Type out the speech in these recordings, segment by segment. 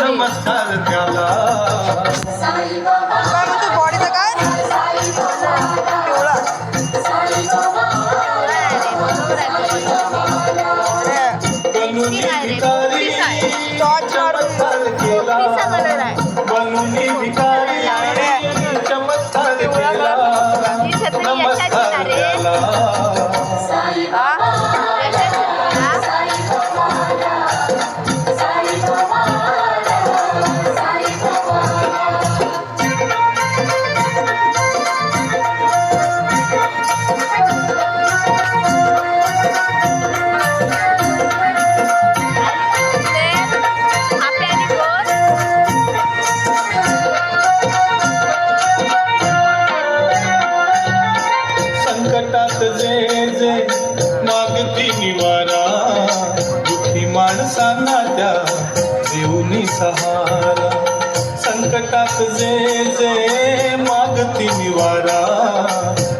नमस्कार त्याला बॉडीचं काय? बनून भिकारी। माणसांना त्या देऊनी सहारा. संकटात जे जे मागती निवारा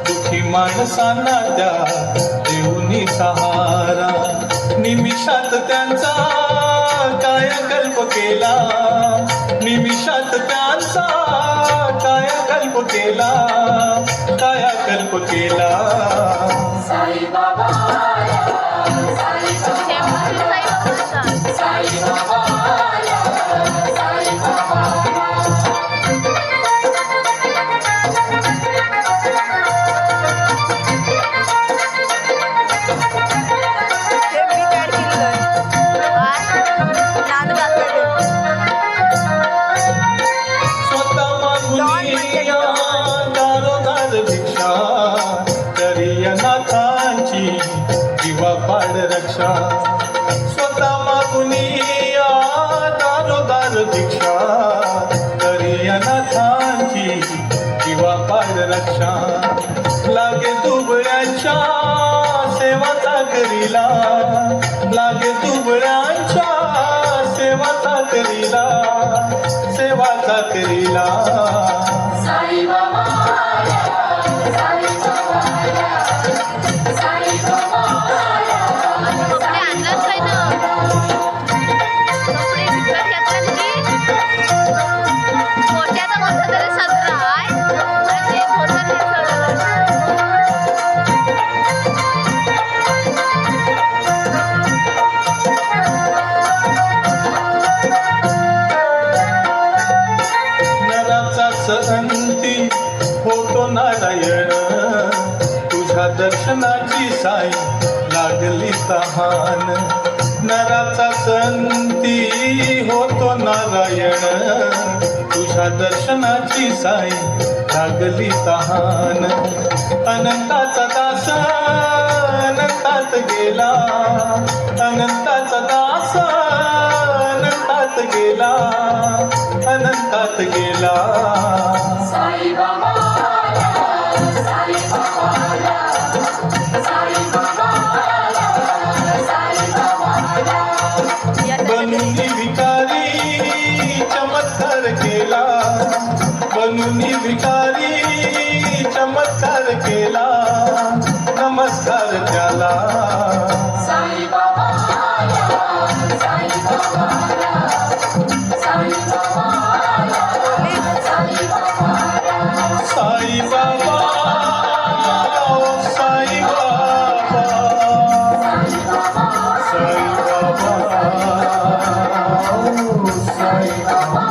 दुखी माणसांना त्या देऊनी सहारा. निमिषात त्यांचा कायकल्प केला? निमिषात त्यांचा कायकल्प केला? कायाकल्प केला? शॅम्पूची साई बाबा हे दारोदार भिक्षा तरी अनाथांची जीवा रक्षा. लागे दुबळ्यांच्या सेवाचा करीला लागे दुबळ्यांच्या सेवाचा करीला सेवाचा करीला दर्शनाची साई लागली तहान. नराचा संती होतो नारायण. तुझ्या दर्शनाची साई लागली तहान. अनंताचा दास अनंतात गेला. अनंताचा दास अनंतात गेला. अनंतात गेला. मुनि भिकारी नमस्कार केला नमस्कार झाला साई बाबा